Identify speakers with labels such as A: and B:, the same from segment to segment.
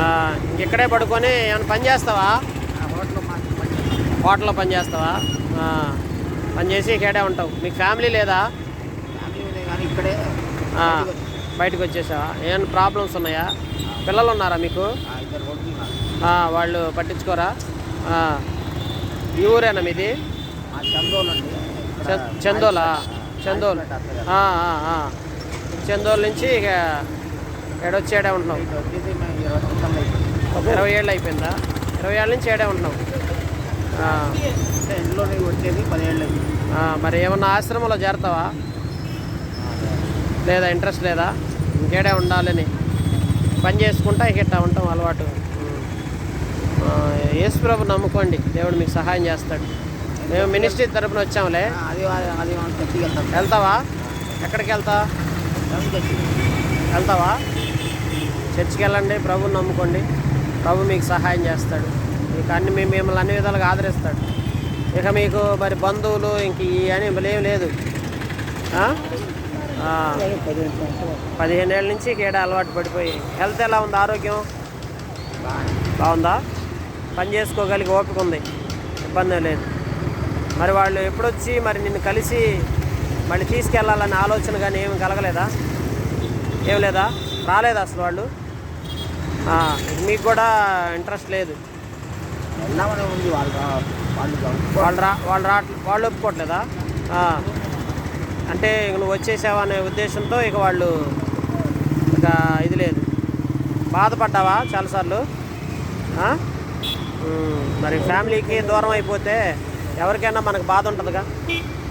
A: ఇక్కడే ఇంకెక్కడే పడుకొని ఏమైనా పని చేస్తావా?
B: ఆ హోటల్లో పని
A: హోటల్లో పని చేస్తావా పని చేసి ఇక్కడే ఉంటావు. మీ ఫ్యామిలీ లేదా?
B: ఇక్కడే బయటకు
A: వచ్చేసావా? ఏమైనా ప్రాబ్లమ్స్ ఉన్నాయా? పిల్లలు ఉన్నారా మీకు? వాళ్ళు పట్టించుకోరా? ఈ ఊరేనా మీది?
B: చందోలా?
A: చందోల్. చందోల్ నుంచి ఇక ఎడొచ్చేడే ఉంటున్నాం ఉంటున్నావు
B: ఇటు వచ్చేసి మేము ఇరవై సంవత్సరాలు అయిపోయింది.
A: ఒక ఇరవై ఏళ్ళు అయిపోయిందా? ఇరవై ఏళ్ళ నుంచి ఏడే ఉంటున్నావు?
B: ఇంట్లోనే వచ్చేది పదిహేళ్ళు
A: మరి ఏమన్నా ఆశ్రమంలో చేరతావా? లేదా ఇంట్రెస్ట్ లేదా? ఇంకేడే ఉండాలని. పని చేసుకుంటా ఇట్టా ఉంటాం అలవాటు. ఆ, యేసు ప్రభు నమ్ముకోండి. దేవుడు మీకు సహాయం చేస్తాడు. మేము మినిస్ట్రీ తరపున
B: వెళ్తాం.
A: వెళ్తావా? ఎక్కడికి వెళ్తా? వెళ్తావా? చర్చికి వెళ్ళండి ప్రభుని నమ్ముకోండి. ప్రభు మీకు సహాయం చేస్తాడు. మీకు అన్ని మీ మిమ్మల్ని అన్ని విధాలుగా ఆదరిస్తాడు. ఇక మీకు మరి బంధువులు ఇంక అని ఏం లేదు.
B: పదిహేను
A: పదిహేను ఏళ్ళ నుంచి ఇక అలవాటు పడిపోయి. హెల్త్ ఎలా ఉంది? ఆరోగ్యం? బాగుందా? పని చేసుకోగలిగి ఓపిక ఉంది. ఇబ్బంది లేదు. మరి వాళ్ళు ఎప్పుడొచ్చి మరి నిన్ను కలిసి మళ్ళీ తీసుకెళ్ళాలనే ఆలోచన కానీ ఏమి కలగలేదా? ఏం లేదా? రాలేదా అసలు వాళ్ళు? మీకు కూడా ఇంట్రెస్ట్ లేదు.
B: ఉంది వాళ్ళు రా- వాళ్ళు రా-
A: వాళ్ళు ఒప్పుకోవట్లేదా. అంటే ఇక నువ్వు వచ్చేసావా అనే ఉద్దేశంతో ఇక వాళ్ళు ఇక ఇది లేదు. బాధపడ్డావా చాలాసార్లు? మరి ఫ్యామిలీకి దూరం అయిపోతే ఎవరికైనా మనకు బాధ ఉంటుందిగా?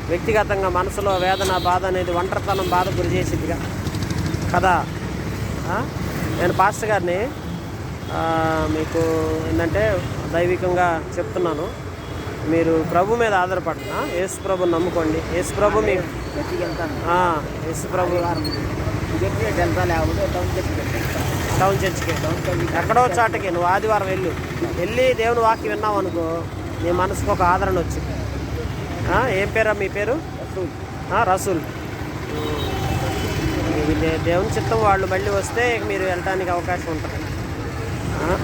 A: వ్యక్తిగతంగా మనసులో వేదన బాధ అనేది ఒంటరితనం బాధ గురి చేసిద్దిగా? కదా? నేను పాస్టర్ గారిని మీకు ఏంటంటే దైవికంగా చెప్తున్నాను. మీరు ప్రభు మీద ఆధారపడుతున్నా యేసు ప్రభుని నమ్ముకోండి. యేసు ప్రభు మీ
B: చర్చికి వెళ్తాను
A: ఆ, యేసు ప్రభు
B: టౌన్ చర్చికి.
A: ఎక్కడో చాటకి. నువ్వు ఆదివారం వెళ్ళు. వెళ్ళి దేవుని వాక్యం విన్నావు అనుకో నీ మనసుకు ఒక ఆదరణ వచ్చింది. ఏం పేరా మీ పేరు? రసూల్. దేవుని చిత్తం వాళ్ళు మళ్ళీ వస్తే మీరు వెళ్ళడానికి అవకాశం ఉంటుంది. ఆ?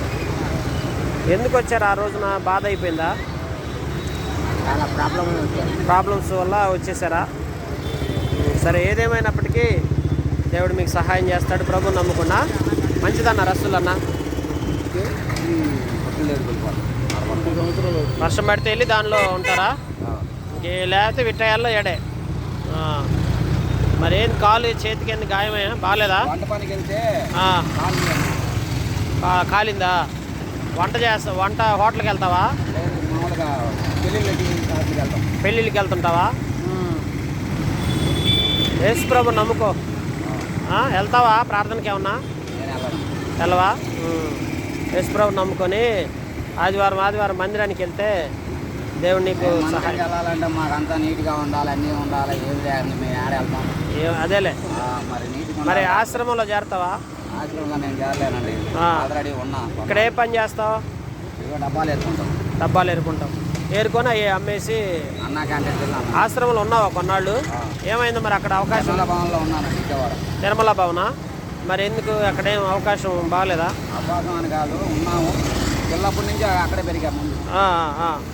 A: ఎందుకు వచ్చారు ఆ రోజున? బాధ అయిపోయిందా?
B: చాలా ప్రాబ్లం
A: ప్రాబ్లమ్స్ వల్ల వచ్చేసారా? సరే ఏదేమైనప్పటికీ దేవుడు మీకు సహాయం చేస్తాడు. ప్రభు నమ్ముకున్నా. మంచిదన్న రసూల్ అన్న
B: సంవత్సరాలు
A: వర్షం పడితే వెళ్ళి దానిలో ఉంటారా? ఇంకే లేకపోతే విట్టయాల్లో ఎడే. మరి ఏం కాలు చేతికి ఎందుకు గాయమయ్యా బాగాలేదా
B: వంట పనికి వెళ్తే
A: కాలిందా. వంట చేస్తా వంట హోటల్కి వెళ్తావా?
B: మామూలుగా పెళ్ళిళ్ళకి
A: వెళ్తుంటావా? యేసు ప్రభు నమ్ముకో. వెళ్తావా? ప్రార్థనకి ఏమన్నా? వెళ్ళవా? యేసు ప్రభు నమ్ముకొని ఆదివారం ఆదివారం మందిరానికి వెళ్తే దేవుడు నీకు సహాయం
B: వెళ్ళాలంటే మాకంతా నీట్గా ఉండాలి అన్నీ ఉండాలి ఏం చేయాలి మేము ఆడ వెళ్తాం.
A: అదేలే.
B: మరి
A: మరి. ఆశ్రమంలో చేరతావా?
B: నేను చేరలేనండి. ఆల్రెడీ ఉన్నా.
A: ఇక్కడ ఏ పని చేస్తావు?
B: డబ్బాలు వేసుకుంటాం
A: డబ్బాలు ఏరుకుంటాం. ఏరుకొని అవి అమ్మేసి
B: అన్నా వెళ్ళాను
A: ఆశ్రమంలో ఉన్నావా కొన్నాళ్ళు. ఏమైంది మరి అక్కడ అవకాశం?
B: భవన్లో ఉన్నాను విజయవాడ.
A: తిరుమల భవనా? మరి ఎందుకు అక్కడేం అవకాశం బాగలేదా?
B: అభ్యాసం అని కాదు ఉన్నాము. పిల్లప్పటి నుంచి అక్కడే పెరిగాము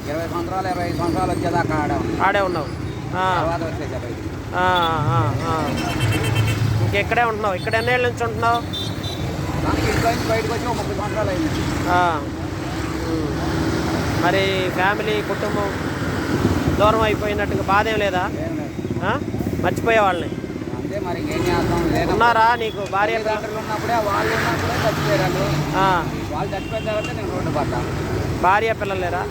B: ఇరవై సంవత్సరాలు ఇరవై ఐదు సంవత్సరాలు వచ్చేదాకా ఆడే
A: ఆడే ఉన్నావు.
B: తర్వాత వచ్చేసా.
A: ఇంకెక్కడే ఉంటున్నావు? ఇక్కడ ఎన్నేళ్ళ నుంచి ఉంటున్నావు. మరి ఫ్యామిలీ కుటుంబం దూరం అయిపోయినట్టుగా బాధ ఏం లేదా? మర్చిపోయే వాళ్ళని. ఉన్నారా నీకు భార్య? భార్య పిల్లలు లేరా?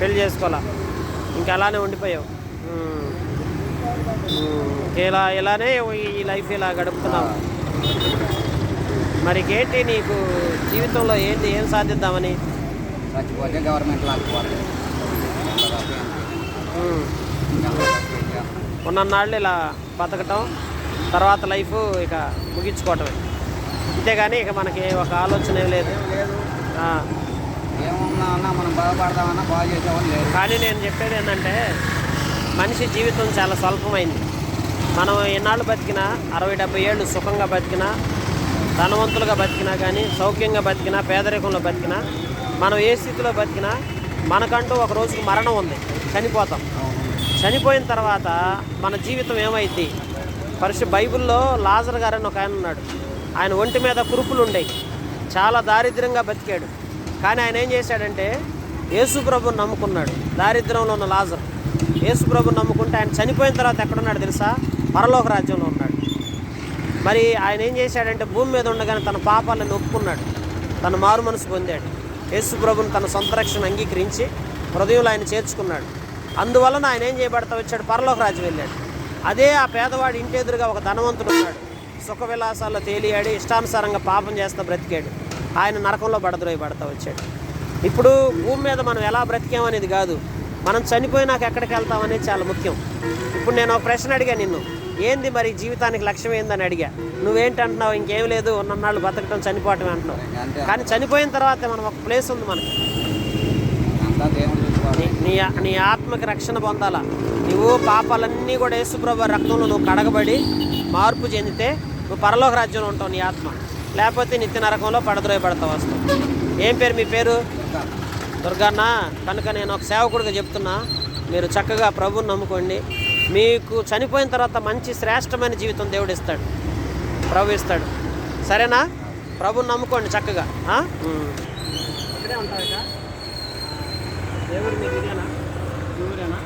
B: పెళ్ళి చేసుకోవాలి.
A: ఇంకా అలానే ఉండిపోయావు. ఇలా ఇలానే ఈ లైఫ్ ఇలా గడుపుతున్నావు మరి ఏంటి నీకు జీవితంలో ఏంటి ఏం సాధిద్దామని?
B: చచ్చిపోతే గవర్నమెంట్.
A: ఉన్నన్నాళ్ళు ఇలా బతకటం తర్వాత లైఫ్ ఇక ముగించుకోవటమే. అంతేగాని ఇక మనకి ఒక ఆలోచన ఏం లేదు.
B: ఏమన్నా అన్నా మనం బాగుపడదామన్నా బాగు చేసేవాళ్ళు లేదు
A: కానీ నేను చెప్పేది ఏంటంటే మనిషి జీవితం చాలా స్వల్పమైంది. మనం ఎన్నాళ్ళు బతికినా అరవై డెబ్బై ఏళ్ళు సుఖంగా బతికినా ధనవంతులుగా బతికినా కానీ సౌఖ్యంగా బతికినా పేదరికంలో బతికినా మనం ఏ స్థితిలో బతికినా మనకంటూ ఒక రోజుకి మరణం ఉంది. చనిపోతాం. చనిపోయిన తర్వాత మన జీవితం ఏమైద్ది? పరిశు బైబిల్లో లాజర్ గారు అని ఒక ఆయన ఉన్నాడు. ఆయన ఒంటి మీద కురుపులు ఉండేవి చాలా దారిద్ర్యంగా బతికాడు. కానీ ఆయన ఏం చేశాడంటే యేసుప్రభుని నమ్ముకున్నాడు. దారిద్ర్యంలో ఉన్న లాజర్. యేసుప్రభు నమ్ముకుంటే ఆయన చనిపోయిన తర్వాత ఎక్కడున్నాడు తెలుసా? పరలోక రాజ్యంలో ఉన్నాడు. మరి ఆయన ఏం చేశాడంటే భూమి మీద ఉండగానే తన పాపాలను ఒప్పుకున్నాడు. తన మారు మనసు పొందాడు. యేసు ప్రభుని తన సొంత రక్షణ అంగీకరించి హృదయంలో ఆయన చేర్చుకున్నాడు. అందువలన ఆయన ఏం చేయబడతా వచ్చాడు? పరలోక రాజ్యం వెళ్ళాడు. అదే ఆ పేదవాడి ఇంటి ఎదురుగా ఒక ధనవంతుడు ఉన్నాడు. సుఖ విలాసాల్లో తేలియాడి ఇష్టానుసారంగా పాపం చేస్తా బ్రతికాడు. ఆయన నరకంలో పడద్రోయి పడతా వచ్చాడు. ఇప్పుడు భూమి మీద మనం ఎలా బ్రతికామనేది కాదు. మనం చనిపోయినాక ఎక్కడికి వెళ్తామనేది చాలా ముఖ్యం. ఇప్పుడు నేను ఒక ప్రశ్న అడిగా నిన్ను. ఏంది మరి జీవితానికి లక్ష్యం ఏందని అడిగా. నువ్వేంటి అంటున్నావు ఇంకేం లేదు. ఉన్నన్నాళ్ళు బతకటం చనిపోవటం అంటున్నావు. కానీ చనిపోయిన తర్వాత మనం ఒక ప్లేస్ ఉంది మనకి. నీ నీ నీ ఆత్మకి రక్షణ పొందాలా? నువ్వు పాపాలన్నీ కూడా యేసుప్రభు రక్తంలో నువ్వు కడగబడి మార్పు చెందితే నువ్వు పరలోక రాజ్యంలో ఉంటావు నీ ఆత్మ. లేకపోతే నిత్య నరకంలో పడద్రోయ పడతావు వస్తావు ఏం పేరు మీ పేరు? దుర్గాన్న కనుక నేను ఒక సేవకుడిగా చెప్తున్నా మీరు చక్కగా ప్రభుని నమ్ముకోండి. మీకు చనిపోయిన తర్వాత మంచి శ్రేష్టమైన జీవితం దేవుడు ఇస్తాడు. ప్రభు ఇస్తాడు. సరేనా? ప్రభుని నమ్ముకోండి చక్కగా. ఆ? ఇక్కడే దేవుడు మీకు ఇదేనా? ఊరేనా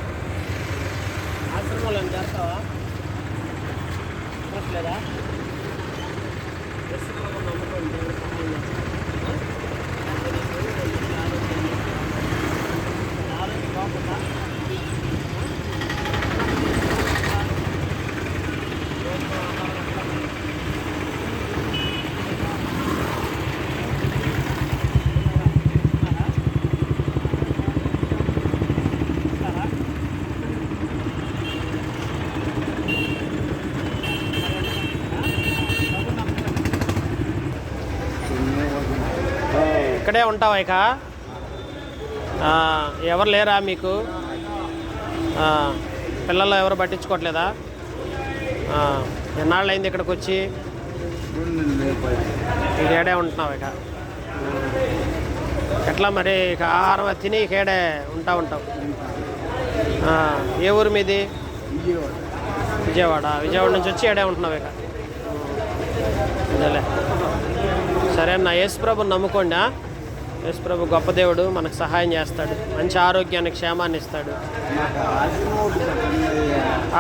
A: ఆశ్రమంలో చేస్తావా? లేదా? ఇక్కడే ఉంటావా ఇక? ఎవరు లేరా మీకు? పిల్లలు ఎవరు పట్టించుకోవట్లేదా? ఎన్నాళ్ళు అయింది ఇక్కడికి వచ్చి? ఇకేడే ఉంటున్నావు ఇక. ఎట్లా మరి ఇక ఆహారం తిని ఇకేడే ఉంటా ఉంటావు. ఏ ఊరు మీది? విజయవాడ. విజయవాడ నుంచి వచ్చి ఏడే ఉంటున్నావు ఇక. సరే అన్న యేసుప్రభుని నమ్ముకోండి యేసుప్రభు గొప్ప దేవుడు మనకు సహాయం చేస్తాడు. మంచి ఆరోగ్యాన్ని క్షేమాన్ని ఇస్తాడు.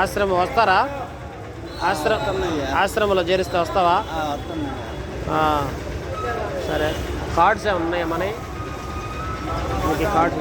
A: ఆశ్రమం వస్తారా? ఆశ్రమం ఆశ్రమంలో చేరిస్తే వస్తావా? సరే. కార్డ్స్ ఉన్నాయా మనవి? మీకు కార్డ్స్